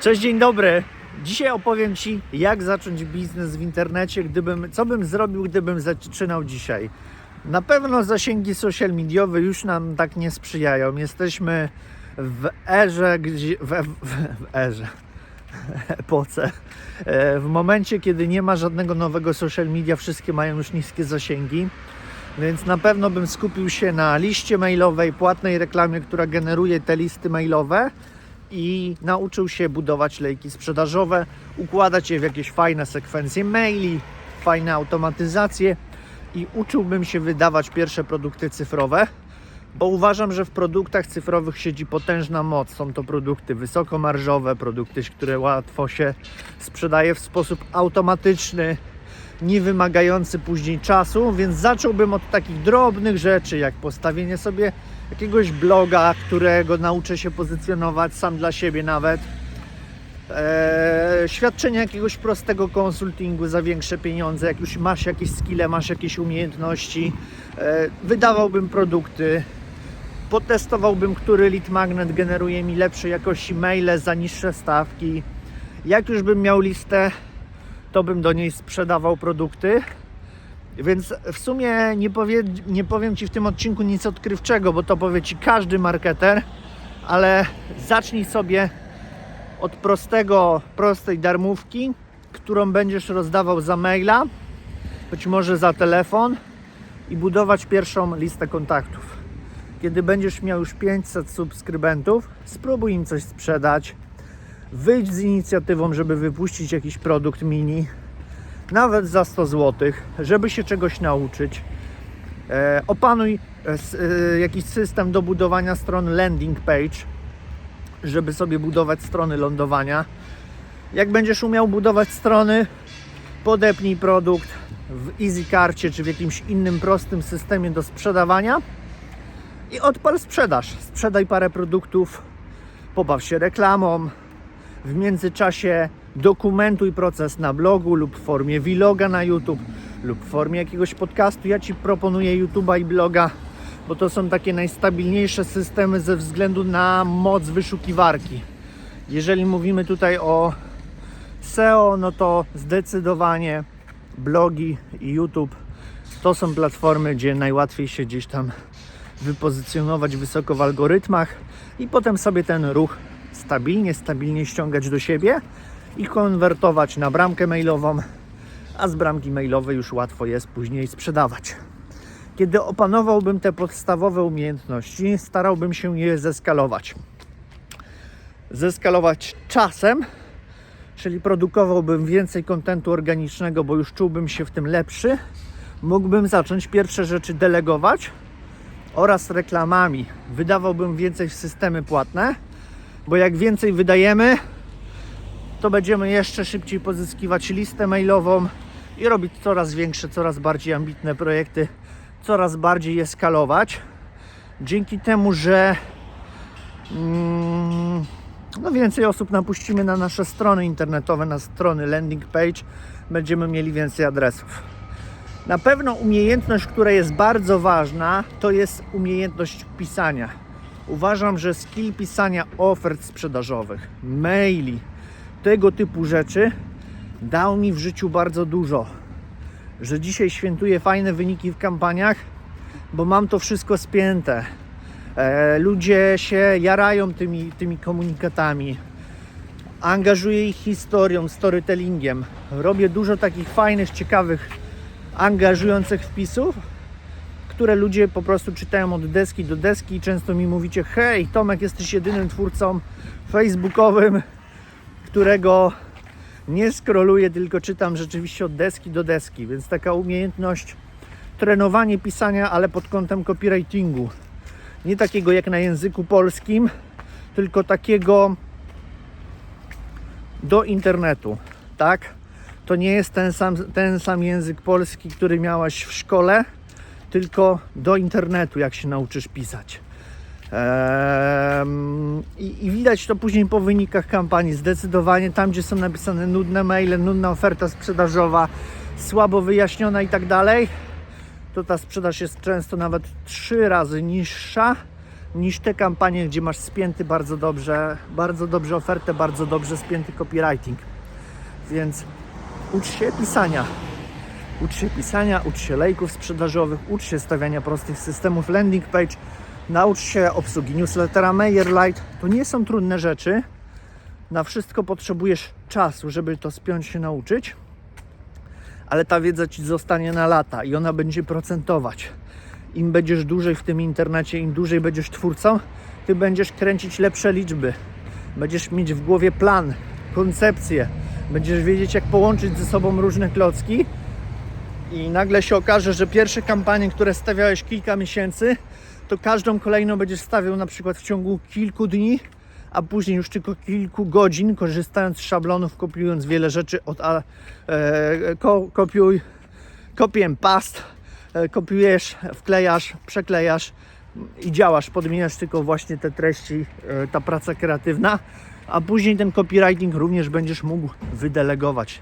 Cześć, dzień dobry. Dzisiaj opowiem Ci, jak zacząć biznes w internecie, gdybym, co bym zrobił, gdybym zaczynał dzisiaj. Na pewno zasięgi social mediowe już nam tak nie sprzyjają. Jesteśmy w erze, gdzie, w, w, w erze, epoce, e, w momencie, kiedy nie ma żadnego nowego social media, wszystkie mają już niskie zasięgi. Więc na pewno bym skupił się na liście mailowej, płatnej reklamie, która generuje te listy mailowe i nauczył się budować lejki sprzedażowe, układać je w jakieś fajne sekwencje maili, fajne automatyzacje i uczyłbym się wydawać pierwsze produkty cyfrowe, bo uważam, że w produktach cyfrowych siedzi potężna moc. Są to produkty wysokomarżowe, produkty, które łatwo się sprzedaje w sposób automatyczny, nie wymagający później czasu, więc zacząłbym od takich drobnych rzeczy, jak postawienie sobie jakiegoś bloga, którego nauczę się pozycjonować sam dla siebie nawet. Eee, świadczenie jakiegoś prostego konsultingu za większe pieniądze, jak już masz jakieś skille, masz jakieś umiejętności, eee, wydawałbym produkty, potestowałbym, który lead magnet generuje mi lepszej jakości maile za niższe stawki. Jak już bym miał listę, to bym do niej sprzedawał produkty. Więc w sumie nie, powie, nie powiem Ci w tym odcinku nic odkrywczego, bo to powie Ci każdy marketer, ale zacznij sobie od prostego, prostej darmówki, którą będziesz rozdawał za maila, być może za telefon i budować pierwszą listę kontaktów. Kiedy będziesz miał już 500 subskrybentów, spróbuj im coś sprzedać. Wyjdź z inicjatywą, żeby wypuścić jakiś produkt mini, nawet za 100 zł, żeby się czegoś nauczyć. E, opanuj e, e, jakiś system do budowania stron landing page, żeby sobie budować strony lądowania. Jak będziesz umiał budować strony, podepnij produkt w EasyCarcie czy w jakimś innym prostym systemie do sprzedawania i odpal sprzedaż. Sprzedaj parę produktów, pobaw się reklamą, w międzyczasie dokumentuj proces na blogu lub w formie vloga na YouTube lub w formie jakiegoś podcastu. Ja Ci proponuję YouTube'a i bloga, bo to są takie najstabilniejsze systemy ze względu na moc wyszukiwarki. Jeżeli mówimy tutaj o SEO, no to zdecydowanie blogi i YouTube to są platformy, gdzie najłatwiej się gdzieś tam wypozycjonować wysoko w algorytmach i potem sobie ten ruch stabilnie, stabilnie ściągać do siebie i konwertować na bramkę mailową, a z bramki mailowej już łatwo jest później sprzedawać. Kiedy opanowałbym te podstawowe umiejętności, starałbym się je zeskalować. Zeskalować czasem, czyli produkowałbym więcej kontentu organicznego, bo już czułbym się w tym lepszy. Mógłbym zacząć pierwsze rzeczy delegować oraz reklamami. Wydawałbym więcej w systemy płatne, bo jak więcej wydajemy, to będziemy jeszcze szybciej pozyskiwać listę mailową i robić coraz większe, coraz bardziej ambitne projekty, coraz bardziej je skalować. Dzięki temu, że mm, no więcej osób napuścimy na nasze strony internetowe, na strony landing page, będziemy mieli więcej adresów. Na pewno umiejętność, która jest bardzo ważna, to jest umiejętność pisania. Uważam, że skill pisania ofert sprzedażowych, maili, tego typu rzeczy dał mi w życiu bardzo dużo. Że dzisiaj świętuję fajne wyniki w kampaniach, bo mam to wszystko spięte. E, ludzie się jarają tymi, tymi komunikatami. Angażuję ich historią, storytellingiem. Robię dużo takich fajnych, ciekawych, angażujących wpisów, które ludzie po prostu czytają od deski do deski i często mi mówicie hej Tomek jesteś jedynym twórcą facebookowym, którego nie skroluję, tylko czytam rzeczywiście od deski do deski, więc taka umiejętność trenowanie pisania, ale pod kątem copywritingu. Nie takiego jak na języku polskim, tylko takiego do internetu, tak? To nie jest ten sam, ten sam język polski, który miałaś w szkole, tylko do internetu, jak się nauczysz pisać. I, I widać to później po wynikach kampanii. Zdecydowanie tam, gdzie są napisane nudne maile, nudna oferta sprzedażowa, słabo wyjaśniona i tak dalej, to ta sprzedaż jest często nawet trzy razy niższa niż te kampanie, gdzie masz spięty bardzo dobrze, bardzo dobrze ofertę, bardzo dobrze spięty copywriting. Więc ucz się pisania. Ucz się pisania, ucz się lejków sprzedażowych, ucz się stawiania prostych systemów landing page, naucz się obsługi newslettera MailerLite. To nie są trudne rzeczy. Na wszystko potrzebujesz czasu, żeby to spiąć się nauczyć, ale ta wiedza ci zostanie na lata i ona będzie procentować. Im będziesz dłużej w tym internecie, im dłużej będziesz twórcą, ty będziesz kręcić lepsze liczby. Będziesz mieć w głowie plan, koncepcję. Będziesz wiedzieć, jak połączyć ze sobą różne klocki i nagle się okaże, że pierwsze kampanie, które stawiałeś kilka miesięcy, to każdą kolejną będziesz stawiał na przykład w ciągu kilku dni, a później już tylko kilku godzin, korzystając z szablonów, kopiując wiele rzeczy od a, e, ko, kopiuj, copy and paste, e, kopiujesz, wklejasz, przeklejasz i działasz, podmieniasz tylko właśnie te treści, e, ta praca kreatywna, a później ten copywriting również będziesz mógł wydelegować.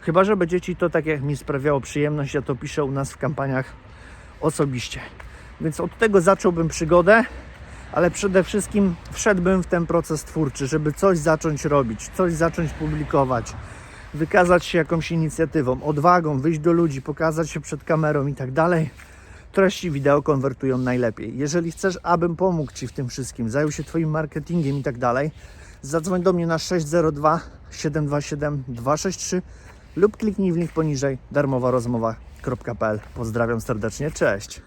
Chyba, że będzie Ci to tak jak mi sprawiało przyjemność, ja to piszę u nas w kampaniach osobiście. Więc od tego zacząłbym przygodę, ale przede wszystkim wszedłbym w ten proces twórczy, żeby coś zacząć robić, coś zacząć publikować, wykazać się jakąś inicjatywą, odwagą, wyjść do ludzi, pokazać się przed kamerą i tak dalej. Treści wideo konwertują najlepiej. Jeżeli chcesz, abym pomógł Ci w tym wszystkim, zajął się Twoim marketingiem i tak dalej, zadzwoń do mnie na 602 727 263 lub kliknij w link poniżej darmowa rozmowa.pl. Pozdrawiam serdecznie, cześć!